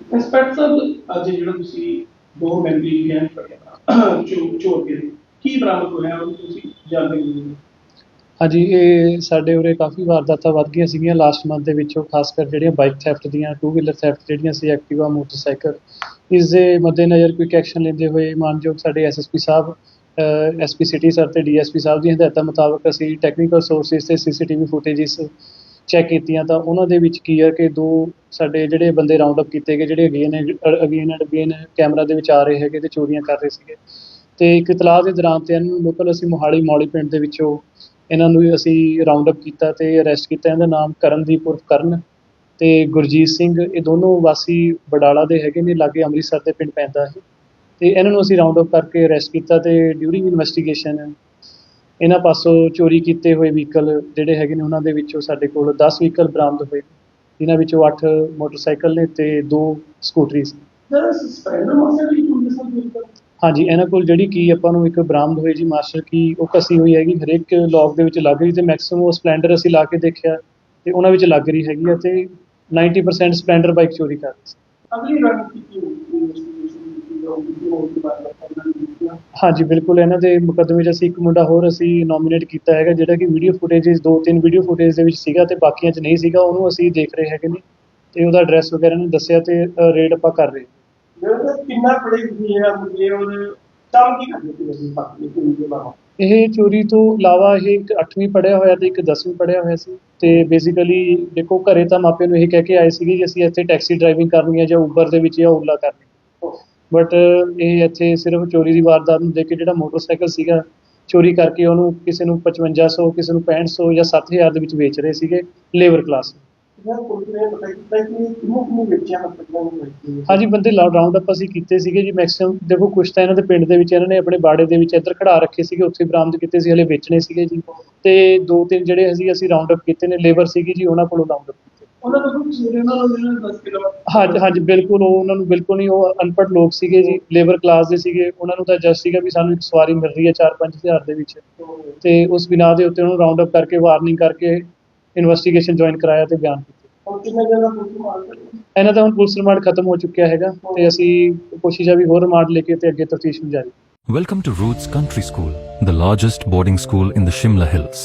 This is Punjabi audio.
ਇੰਸਪੈਕਟਰ ਸਾਹਿਬ ਅੱਜ ਜਿਹੜਾ ਤੁਸੀਂ ਦੋ ਮੈਂਬਰੀ ਗੈਂਗ ਫੜਿਆ ਚੋਰ ਕੇ ਕੀ ਬਰਾਮਦ ਹੋਇਆ ਉਹ ਤੁਸੀਂ ਜਾਣਦੇ ਹੋ? ਹਾਂਜੀ, ਇਹ ਸਾਡੇ ਉਰੇ ਕਾਫੀ ਵਾਰਦਾਤਾਂ ਵੱਧ ਗਈਆਂ ਸੀਗੀਆਂ ਲਾਸਟ ਮੰਥ ਦੇ ਵਿੱਚੋਂ ਖਾਸ ਕਰ ਜਿਹੜੀਆਂ ਬਾਈਕ ਥੈਫਟ ਦੀਆਂ ਟੂ ਵੀਲਰ ਥੈਫਟ ਜਿਹੜੀਆਂ ਸੀ ਐਕਟਿਵਾ ਮੋਟਰਸਾਈਕਲ ਇਸ ਦੇ ਮੱਦੇਨਜ਼ਰ ਕੁਇਕ ਐਕਸ਼ਨ ਲੈਂਦੇ ਹੋਏ ਮਾਨਯੋਗ ਸਾਡੇ ਐਸਐਸਪੀ ਸਾਹਿਬ ਐਸਪੀ ਸਿਟੀ ਸਰ ਤੇ ਡੀਐਸਪੀ ਸਾਹਿਬ ਦੀਆਂ ਹਦਾਇਤਾਂ ਮੁਤਾਬਕ ਅਸੀਂ ਟੈਕਨੀਕਲ ਸੋਰਸਿਸ ਤੇ ਸੀਸੀਟੀਵੀ ਫੁਟੇਜਸ ਚੈੱਕ ਕੀਤੀਆਂ ਤਾਂ ਉਹਨਾਂ ਦੇ ਵਿੱਚ ਕੀ ਹੈ ਕਿ ਦੋ ਸਾਡੇ ਜਿਹੜੇ ਬੰਦੇ ਰਾਉਂਡ ਅਪ ਕੀਤੇ ਗਏ, ਜਿਹੜੇ again again and again camera ਦੇ ਵਿੱਚ ਆ ਰਹੇ ਹੈਗੇ ਤੇ ਚੋਰੀਆਂ ਕਰ ਰਹੇ ਸੀਗੇ। ਤੇ ਇੱਕ ਇਤਲਾਹ ਦੇ ਦੌਰਾਨ ਤੇ ਇਹਨਾਂ ਨੂੰ ਲੋਕਲ ਅਸੀਂ ਮੋਹਾਲੀ ਮੌਲੀ ਪਿੰਡ ਦੇ ਵਿੱਚੋਂ ਇਹਨਾਂ ਨੂੰ ਅਸੀਂ ਰਾਉਂਡ ਅਪ ਕੀਤਾ ਤੇ ਅਰੈਸਟ ਕੀਤਾ। ਇਹਦਾ ਨਾਮ ਕਰਨਦੀਪ ਉਰਫ ਕਰਨ ਤੇ ਗੁਰਜੀਤ ਸਿੰਘ, ਇਹ ਦੋਨੋਂ ਵਾਸੀ ਬਡਾਲਾ ਦੇ ਹੈਗੇ ਨੇ, ਲਾਗੇ ਅੰਮ੍ਰਿਤਸਰ ਦੇ ਪਿੰਡ ਪੈਂਦਾ ਹੈ। ਤੇ ਇਹਨਾਂ ਨੂੰ ਅਸੀਂ ਰਾਉਂਡ ਅਪ ਕਰਕੇ ਅਰੈਸਟ ਕੀਤਾ ਤੇ ਡਿਊਰਿੰਗ ਇਨਵੈਸਟੀਗੇਸ਼ਨ ਇਹਨਾਂ ਪਾਸੋਂ ਚੋਰੀ ਕੀਤੇ ਹੋਏ ਵਹੀਕਲ ਜਿਹੜੇ ਹੈਗੇ ਨੇ ਉਹਨਾਂ ਦੇ ਵਿੱਚੋਂ ਸਾਡੇ ਕੋਲ 10 ਵਹੀਕਲ ਬਰਾਮਦ ਹੋਏ। ਜਿਨ੍ਹਾਂ ਵਿੱਚੋਂ 8 ਮੋਟਰਸਾਈਕਲ ਨੇ ਤੇ 2 ਸਕੂਟਰੀ ਸੀ। ਸਰ ਸਸਪੈਂਡਰ ਮਾਸਟਰ ਵੀ ਚੋਰ ਦੇ ਸਾਥ ਮਿਲਦਾ ਹਾਂਜੀ ਇਹਨਾਂ ਕੋਲ ਜਿਹੜੀ ਕੀ ਆਪਾਂ ਨੂੰ ਇੱਕ ਬਰਾਮਦ ਹੋਈ ਜੀ ਮਾਸਟਰ ਕੀ ਉਹ ਕਸੀ ਹੋਈ ਹੈਗੀ ਹਰੇਕ ਲੌਕ ਦੇ ਵਿੱਚ ਲੱਗ ਰਹੀ ਤੇ ਮੈਕਸਿਮਮ ਉਹ ਸਪਲੈਂਡਰ ਅਸੀਂ ਲਾ ਕੇ ਦੇਖਿਆ ਤੇ ਉਹਨਾਂ ਵਿੱਚ ਲੱਗ ਰਹੀ ਹੈਗੀ ਆ ਤੇ 90% ਸਪਲੈਂਡਰ ਬਾਈਕ ਚੋਰੀ ਕਰ ਰਹੀ ਸੀ ਅਗਲੀ ਰਣਨੀਤੀ ਕੀ ਹੋਊਗੀ? ਹਾਂਜੀ ਬਿਲਕੁਲ ਇਹਨਾਂ ਦੇ ਮੁਕੱਦਮੇ 'ਚ ਅਸੀਂ ਇੱਕ ਮੁੰਡਾ ਹੋਰ ਅਸੀਂ ਨੋਮੀਨੇਟ ਕੀਤਾ ਹੈਗਾ ਜਿਹੜਾ ਕਿ ਵੀਡੀਓ ਫੁਟੇजेस ਦੋ ਤਿੰਨ ਵੀਡੀਓ ਫੁਟੇਜ ਦੇ ਵਿੱਚ ਸੀਗਾ ਤੇ ਬਾਕੀਆਂ 'ਚ ਨਹੀਂ ਸੀਗਾ ਉਹਨੂੰ ਅਸੀਂ ਦੇਖ ਰਹੇ ਹੈਗੇ ਨੇ ਤੇ ਉਹਦਾ ਐਡਰੈਸ ਵਗੈਰਾ ਨੂੰ ਦੱਸਿਆ ਤੇ ਰੇਡ ਆਪਾਂ ਕਰ ਰਹੇ ਹਾਂ। ਜਿਹੜਾ ਕਿੰਨਾ ਪੜੇ ਲਿਖੇ ਆ ਮੁਝੇ ਔਰ ਕੰਮ ਕੀ ਕਰਦੇ ਸੀ ਅਸੀਂ ਬਾਕੀ ਕੋਈ ਦੇ? ਬਾਰੇ ਇਹ ਚੋਰੀ ਤੋਂ ਇਲਾਵਾ ਇਹ ਇੱਕ 8ਵੀਂ ਪੜ੍ਹਿਆ ਹੋਇਆ ਤੇ ਇੱਕ 10ਵੀਂ ਪੜ੍ਹਿਆ ਹੋਇਆ ਸੀ ਤੇ ਬੇਸਿਕਲੀ ਦੇਖੋ ਘਰੇ ਤਾਂ ਮਾਪੇ ਨੂੰ ਇਹ ਕਹਿ ਕੇ ਆਏ ਸੀਗੇ ਕਿ ਅਸੀਂ ਇੱਥੇ ਟੈਕਸੀ ਡਰਾਈਵਿੰਗ ਕਰਨੀ ਹੈ ਜਾਂ ਉਬਰ ਦੇ ਵਿੱਚ ਜਾਂ ਓਲਾ ਕਰਨੀ ਬਟ ਇਹ ਇੱਥੇ ਸਿਰਫ ਚੋਰੀ ਦੀ ਵਾਰਦਾਤ ਨੂੰ ਦੇਖ ਕੇ ਜਿਹੜਾ ਮੋਟਰਸਾਈਕਲ ਸੀਗਾ ਚੋਰੀ ਕਰਕੇ ਉਹਨੂੰ ਕਿਸੇ ਨੂੰ 5500 ਕਿਸੇ ਨੂੰ 6500 ਜਾਂ 7000 ਦੇ ਵਿੱਚ ਵੇਚ ਰਹੇ ਸੀਗੇ ਲੇਬਰ ਕਲਾਸ ਹਾਂਜੀ ਬੰਦੇ ਰਾਉਂਡ ਅਪ ਅਸੀਂ ਕੀਤੇ ਸੀਗੇ ਜੀ ਮੈਕਸਿਮਮ ਦੇਖੋ ਕੁਛ ਤਾਂ ਇਹਨਾਂ ਦੇ ਪਿੰਡ ਦੇ ਵਿੱਚ ਇਹਨਾਂ ਨੇ ਆਪਣੇ ਬਾੜੇ ਦੇ ਵਿੱਚ ਇੱਧਰ ਖੜਾ ਰੱਖੇ ਸੀਗੇ ਉੱਥੇ ਬਰਾਮਦ ਕੀਤੇ ਸੀ ਹਲੇ ਵੇਚਣੇ ਸੀਗੇ ਜੀ। ਤੇ ਦੋ ਤਿੰਨ ਜਿਹੜੇ ਅਸੀਂ ਅਸੀਂ ਰਾਉਂਡ ਅਪ ਕੀਤੇ ਨੇ ਲੇਬਰ ਸੀਗੀ ਜੀ ਉਹਨਾਂ ਕੋਲੋਂ ਰਾਉਂਡ ਅਪ ਉਹਨਾਂ ਦਾ ਕੋਈ ਸੂਰੇ ਨਾਲ ਉਹਨਾਂ ਨੇ 10 ਕਿਲੋ ਹਾਂਜੀ ਹਾਂਜੀ ਬਿਲਕੁਲ ਉਹ ਉਹਨਾਂ ਨੂੰ ਬਿਲਕੁਲ ਨਹੀਂ ਉਹ ਅਨਪੜ੍ਹ ਲੋਕ ਸੀਗੇ ਜੀ ਲੇਬਰ ਕਲਾਸ ਦੇ ਸੀਗੇ ਉਹਨਾਂ ਨੂੰ ਤਾਂ ਜਸਟ ਸੀਗਾ ਵੀ ਸਾਨੂੰ ਇੱਕ ਸਵਾਰੀ ਮਿਲ ਰਹੀ ਹੈ 4-5 ਹਜ਼ਾਰ ਦੇ ਵਿੱਚ। ਤੇ ਉਸ ਬਿਨਾਂ ਦੇ ਉੱਤੇ ਉਹਨੂੰ ਰਾਉਂਡ ਅਪ ਕਰਕੇ ਵਾਰਨਿੰਗ ਕਰਕੇ ਇਨਵੈਸਟੀਗੇਸ਼ਨ ਜੁਆਇਨ ਕਰਾਇਆ ਤੇ ਬਿਆਨ ਇਹਨਾਂ ਦਾ ਹੁਣ ਪੁਲਿਸ ਰਿਮਾਂਡ ਖਤਮ ਹੋ ਚੁੱਕਿਆ ਹੈਗਾ ਤੇ ਅਸੀਂ ਕੋਸ਼ਿਸ਼ ਆ ਵੀ ਹੋਰ ਰਿਮਾਂਡ ਲੈ ਕੇ ਤੇ ਅੱਗੇ ਤਫਤੀਸ਼ ਨੂੰ ਜਾਰੀ Welcome to Roots Country School, the largest boarding school in the Shimla Hills.